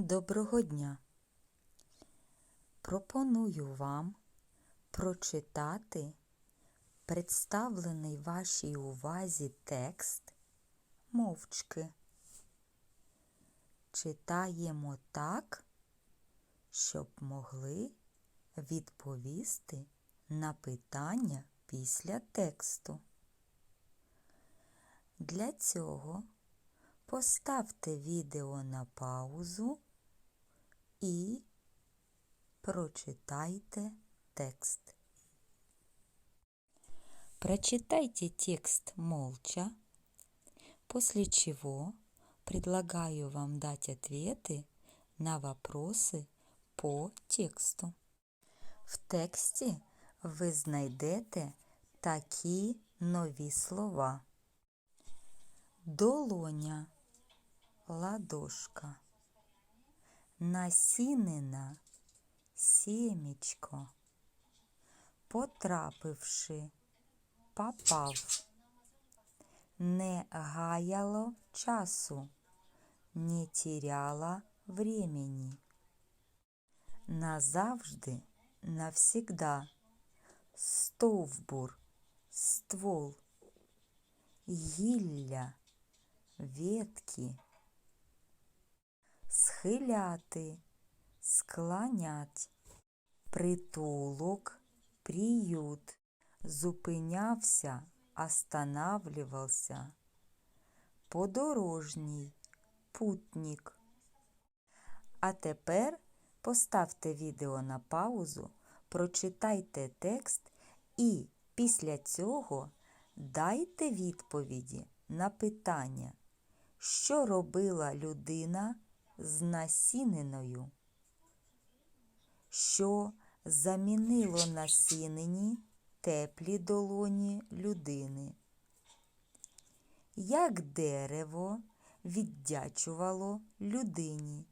Доброго дня! Пропоную вам прочитати представлений вашій увазі текст мовчки. Читаємо так, щоб могли відповісти на питання після тексту. Для цього поставте відео на паузу і прочитайте текст. Прочитайте текст молча, после чего предлагаю вам дать ответы на вопросы по тексту. В тексті ви знайдете такі нові слова. Долоня, ладошка, Насінина, сімечко, потрапивши, попав, не гаяло часу, не теряла времени. Назавжди, навсегда, стовбур, ствол, гілля, ветки, схиляти, склонять, притулок, приют, зупинявся, останавливался, подорожній, путник. А тепер поставте відео на паузу, прочитайте текст і після цього дайте відповіді на питання, що робила людина з насіниною, що замінило насінені теплі долоні людини, як дерево віддячувало людині